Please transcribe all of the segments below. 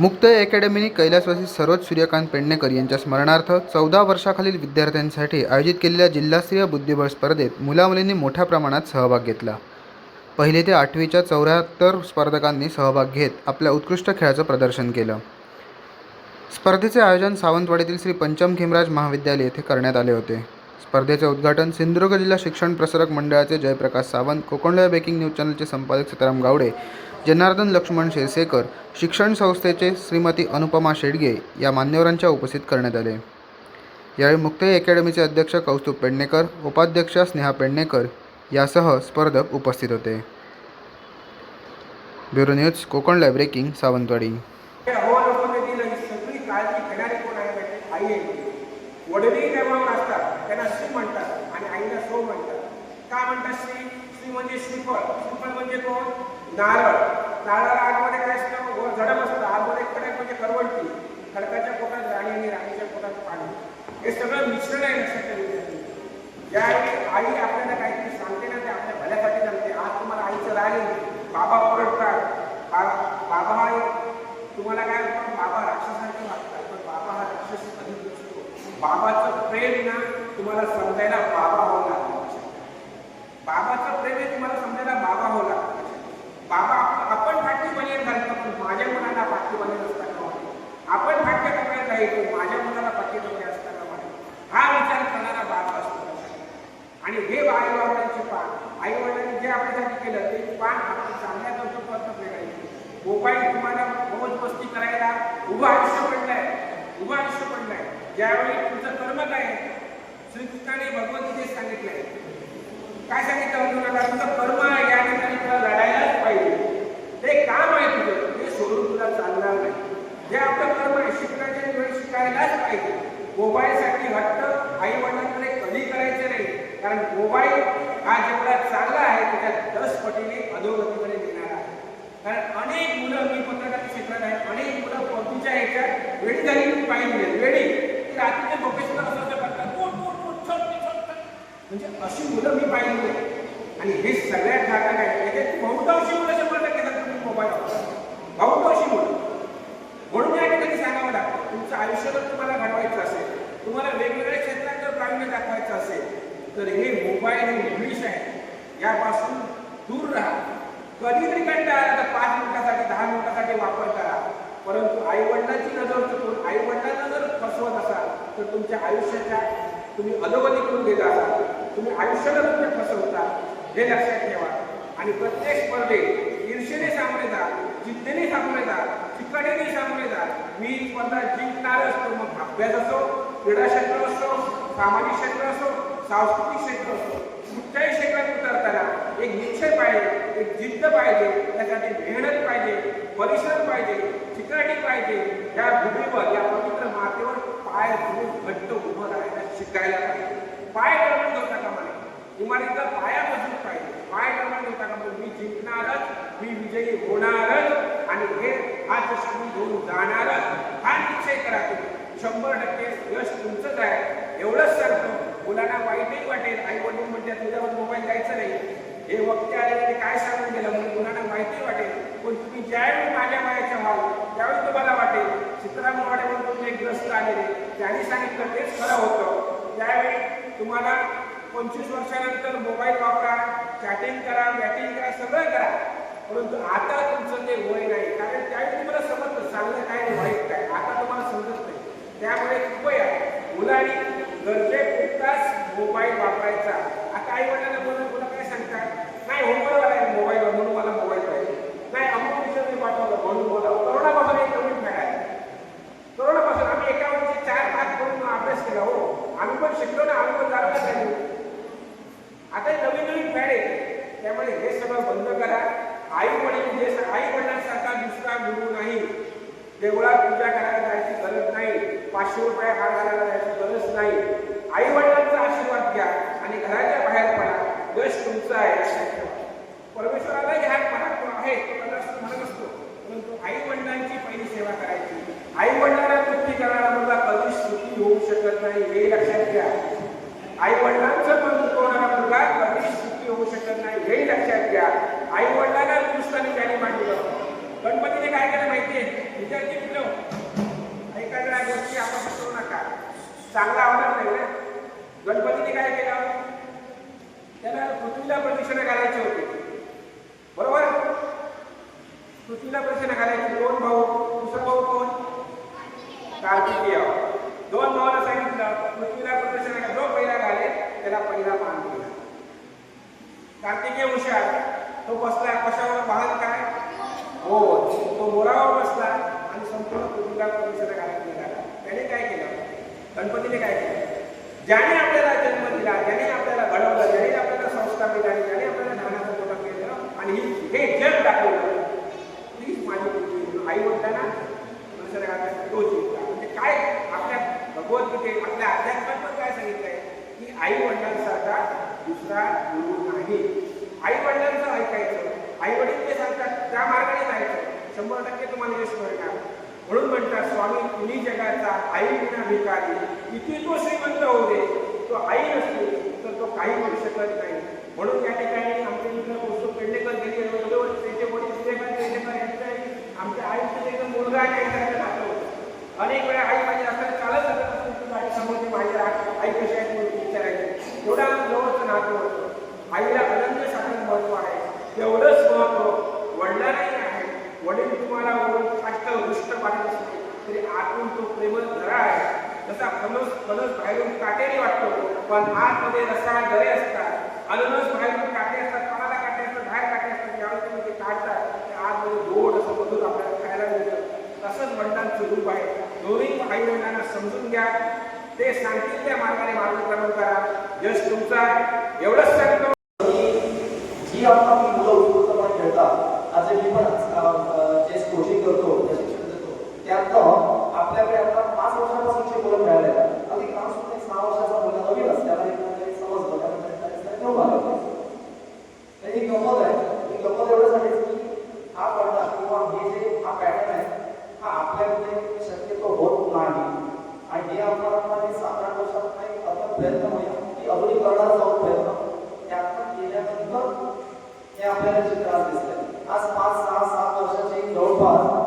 मुक्त अकॅडमीने कैलासवासी सरोज सूर्यकांत पेडणेकर यांच्या स्मरणार्थ चौदा वर्षाखालील विद्यार्थ्यांसाठी आयोजित केलेल्या जिल्हास्तरीय बुद्धिबळ स्पर्धेत मुलामुलींनी मोठ्या प्रमाणात सहभाग घेतला. पहिले ते आठवीच्या चौऱ्याहत्तर स्पर्धकांनी सहभाग घेत आपल्या उत्कृष्ट खेळाचं प्रदर्शन केलं. स्पर्धेचे आयोजन सावंतवाडीतील श्री पंचम खेमराज महाविद्यालय येथे करण्यात आले होते. स्पर्धेचे उद्घाटन सिंधुदुर्ग जिल्हा शिक्षण प्रसारक मंडळाचे जयप्रकाश सावंत कोकणलोया बेकिंग न्यूज चॅनलचे संपादक सीताराम गावडे जनार्दन लक्ष्मण शिरसेकर शिक्षण संस्थेचे श्रीमती अनुपमा शेडगे या मान्यवरांच्या उपस्थित करण्यात आले. यावेळी मुक्ताई अकॅडमीचे अध्यक्ष कौस्तुभ पेडणेकर उपाध्यक्ष स्नेहा पेडणेकर यासह स्पर्धक उपस्थित होते. Bureau news Konkan live breaking Sawantwadi. वडीलही त्याबरोबर असतात त्यांना श्री म्हणतात आणि आईला सो म्हणतात. का म्हणतात श्री श्री म्हणजे श्रीफळ. श्रीफळ म्हणजे कोण? नारळ नारळाला आतमध्ये काय असतं? वर झडप असतं. आतमध्ये कडक म्हणजे करवंटी. खडकाच्या पोटात राणी आणि राणीच्या पोटात पाणी. हे सगळं मिश्रण आहे लक्षात ज्यावेळी आई आपल्याला काहीतरी सांगते ना ते आपल्या भल्यासाठी सांगते आज तुम्हाला आईचं राणी बाबा ओरडतात बाबा हा तुम्हाला काय बाबा राक्षसारखे वागतात. पण बाबा हा राक्षस अधिक नसतो. बाबाचं प्रेम ना तुम्हाला समजायला बाबा होणार बाबाचं प्रेम आहे तुम्हाला बाबा आप- आपण फाटकी बनेल घालतो पण माझ्या मुलांना फाटकी बनेल असताना आपण फाटके कपडे राहतो माझ्या मुलाला फाटके कपडे असताना हा विचार करणारा बाबा असतो. आणि हे आईवडिलांचे पान. आईवडिलांनी जे आपल्यासाठी केलं ते पान आपण चांगल्या करतो प्रयत्न करायचे मोबाईल तुम्हाला मौज मस्ती करायला उभं आयुष्य पडलंय. उभं आयुष्य पडलंय. ज्यावेळी तुमचं कर्म काय श्रीकृष्णाने भगवद्गीतेत सांगितलंय. काय सांगितलं? अर्जुनाला तुझं कर्म आहे या ठिकाणी तुला लढायलाच पाहिजे ते काम आहे तुझं ते सोडून तुला चालणार नाही जे आपलं कर्म आहे शिकण्याच्या वेळी शिकायलाच पाहिजे मोबाईलसाठी हट्ट आई वडिलांकडे कधी करायचे नाही कारण मोबाईल हा जेवढा चांगला आहे त्याच्यात दस पटीने अधोगतीकडे नेणार आहे कारण अनेक मुलं मी पत्रकार क्षेत्रात आहे अनेक मुलं पबजीच्या ह्याच्यात वेळी झालेली पाहिजे वेळी ती रात्रीचे प्रोफेशनल असं असं करतात उठ, उठ, उठ, चल, चल, चल. म्हणजे अशी मुलं मी पाहिली आहे आणि हे सगळ्यात घातक आहे. बहुतांशी मुलं शंभर टक्के जर तुम्ही मोबाईल वापरता बहुतांशी मुलं. म्हणून या ठिकाणी सांगावं लागतं? तुमचं आयुष्य जर तुम्हाला घडवायचं असेल तुम्हाला वेगवेगळ्या क्षेत्रात जर प्रावीण्य दाखवायचं असेल तर हे मोबाईल हे इंग्लिश आहे. यापासून दूर राहा. कधीतरी कंटाळा तर पाच मिनिटासाठी दहा मिनिटासाठी वापर करा. परंतु आई वडिलांची नजर चुकून आई वडिलांना जर फसवत असाल तर तुमच्या आयुष्याच्या तुम्ही अधोगती करून गेला असाल. तुम्ही आयुष्याला तुम्ही फसवता हे लक्षात ठेवा. आणि प्रत्येक स्पर्धेत ईर्षेने सामोरे जा जिद्दीने सामोरे जा चिकाटीने सामोरे जा. मी स्पर्धा जिंकणार असतो मग अभ्यास असो क्रीडा क्षेत्र असो सामाजिक क्षेत्र असो सांस्कृतिक क्षेत्र असो कुठच्याही क्षेत्रात उतरताना एक निश्चय पाहिजे एक जिद्द पाहिजे त्यासाठी मेहनत पाहिजे परिश्रम पाहिजे चिकाटी पाहिजे. या भूमीवर या पवित्र मातेवर पाय धुवून घट्ट उभं राहायला शिकायला पाहिजे. पाय निर्माण होता कामा नये इमारतीचा पाया मजबूत पाहिजे. पाय निर्माण होता कामा नये. मी जिंकणारच मी विजयी होणारच आणि हे हा चषक घेऊन जाणारच हा निश्चय करा तुम्ही. शंभर टक्के यश तुमचंच आहे. एवढंच सांगतो मुलांना वाईटही वाटेल. आई वडील म्हणजे तुझ्यावर मोबाईल द्यायचा नाही. हे वक्ते आलेले काय सांगून गेलं म्हणून मुलांना माहिती वाटेल. पण तुम्ही ज्यावेळी माझ्या वयाच्या व्हाल त्यावेळी तुम्हाला वाटेल. चित्राम म्हणून तुम्ही एक ग्रस्त आलेले. त्यांनी सांगितलं तेच खरं होतं. त्यावेळी तुम्हाला पंचवीस वर्षानंतर मोबाईल वापरा चॅटिंग करा बॅटिंग करा सगळं करा. परंतु आता तुमचं ते वय नाही. कारण त्यावेळी तुम्हाला समजतं चांगलं काय आणि वाईट काय. आता तुम्हाला समजत नाही. त्यामुळे कृपया मुलांनी गरजे पुरताच मोबाईल वापरायचा. आता आई वडिलांना बोलून तुला काय सांगतात? नाही होमवर्क आहे मोबाईलवर म्हणून मला मोबाईल पाहिजे नाही अमुक विषय मी पाठवलं म्हणून बोला करोनापासून एक नवीन फॅड आहे करोनापासून आम्ही एका वर्षी चार पाच करून अभ्यास केला हो आम्ही पण शिकलो ना आम्ही पण जाणवलं पाहिजे आता हे नवीन नवीन फॅड आहे त्यामुळे हे सगळं बंद करा आई वडील जे आई वडिलांसारखा दुसरा गुरु नाही देवळात पूजा करायला जायची गरज नाही पाचशे रुपये हार घालायला जायची गरज नाही. आई वडिलांचा आशीर्वाद घ्या आणि घराच्या बाहेर पडा. यश तुमचं आहे लक्षात ठेवा परमेश्वरालाही हात म्हणा आहे तो त्याला परंतु आई वडिलांची पहिली सेवा करायची. आई वडिलांना तृप्ती करणारा मुलगा कधीच सुखी होऊ शकत नाही हे लक्षात घ्या. आई वडिलांचं पण दुखवणारा मुलगा कधीच सुखी होऊ शकत नाही हे लक्षात घ्या. आई वडिलांना दुरुस्ताने त्याने मांडलं. गणपतीने काय केलं माहितीये? विद्यार्थी मित्र त्या गोष्टी आपण करू नका. चांगला आवडत नाही ना? गणपतीने काय केलं? त्याला पृथ्वीला प्रदूषण घालायचे होते. गणपतीने काय केलं? ज्याने आपल्याला जन्म दिला ज्याने आपल्याला घडवलं ज्याने आपल्याला संस्कार दिला आणि ज्याने आपल्याला ज्ञानाचं मोठं केलं आणि ही- हे जग दाखवलं. प्लीज माझी पृथ्वी आई वडिलांना प्रदक्षिणा घालण्याचा तो म्हणजे काय आपल्या भगवद्गीते आपल्या अध्यात्मात पण काय सांगितलंय? की आई वडिलांसारखा दुसरा गुरु नाही. आई वडिलांचं ऐकायचं. आई वडील ते सांगतात त्या मार्गाने जायचं. शंभर टक्के तुम्हाला यश मिळणार. म्हणून म्हणतात स्वामी तुम्ही जगाचा आई विना भिकारी. किती तो श्रीमंत होते तो आई नसतो तर तो काही करू शकत नाही. म्हणून या ठिकाणी आमचे मित्र पुस्तक पेडणेकर गेले एवढे त्यांचे वडील सूर्यकांत पेडणेकर यांचं आमच्या आईचं एक मुलगा आणि आईसारखं नातं होतं अनेक वेळा आई माझी असं चालत जात असेल की माझी समोर ती माझी आ- आई कशी आहे म्हणून विचारायची एवढा जवळचं नातं होतं आईला अनन्यसाठी महत्त्व आहे तेवढंच महत्त्व वडिलांनाही आहे वडील तुम्हाला वरून अष्ट दृष्ट पाठत असते तरी आतून तो प्रेमळ घरा आहे. जसा फणस फणस बाहेरून काटेरी वाटतो पण आतमध्ये रसाळ गरे असतात. अननस बाहेरून काटे असतात पानाला काटे असतात बाहेर काटे असतात ज्यावेळी तुम्ही ते काढतात ते आतमध्ये गोड असं मधूर आपल्याला खायला मिळतं. तसंच वडिलांचं रूप आहे दोन्ही आई वडिलांना समजून घ्या. ते सांगतील त्या मार्गाने मार्गक्रमण करा. यश तुमचा आहे. एवढंच सांगतो जी आपण ती मुलं उत्स्फूर्तपणे खेळतात आज मी पण अ, अ, जे कोचिंग करतो जे शिक्षण देतो त्यातनं आपल्याकडे आता पाच वर्षापासूनची मुलं मिळाले अगदी काम सुद्धा एक सहा वर्षाचा मुलगा नवीन असते त्याला एक काहीतरी समजलं त्यानंतर घेऊन आलं तर ही गमत आहे. ही गंमत एवढ्यासाठीच की हा पडदा किंवा हे जे हा पॅटर्न आहे हा आपल्याकडे शक्यतो होत नाही. आणि हे आपण सात आठ वर्षात नाही अथक प्रयत्न होईल की अजूनही करणार जाऊन प्रयत्न त्यातून केल्यानंतर हे आपल्याला जे त्रास दिसले आज पाच सहा सात वर्षाचे जवळपास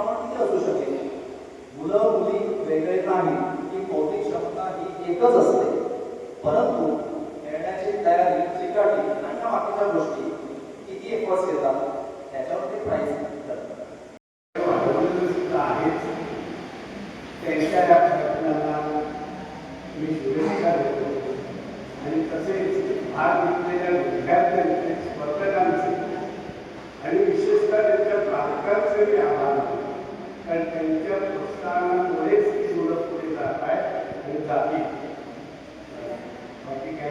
प्रमाण किती असू शकेल? मुलं मुली वेगळे नाही. ही बौद्धिक क्षमता ही एकच असते. परंतु खेळण्याची तयारी चिकाटी आणि या बाकीच्या गोष्टी किती एफर्ट्स घेतात त्याच्यावर ते प्राईज आहेच त्यांच्या या मी शुभेच्छा देतो आणि तसेच भाग घेतलेल्या विद्यार्थ्यांचे स्पर्धकांचे आणि विशेषतः त्यांच्या पालकांचे मी आभार कारण त्यांच्या प्रोत्साहनामुळेच ती मुलं पुढे जात आहेत आणि जातील. बाकी काय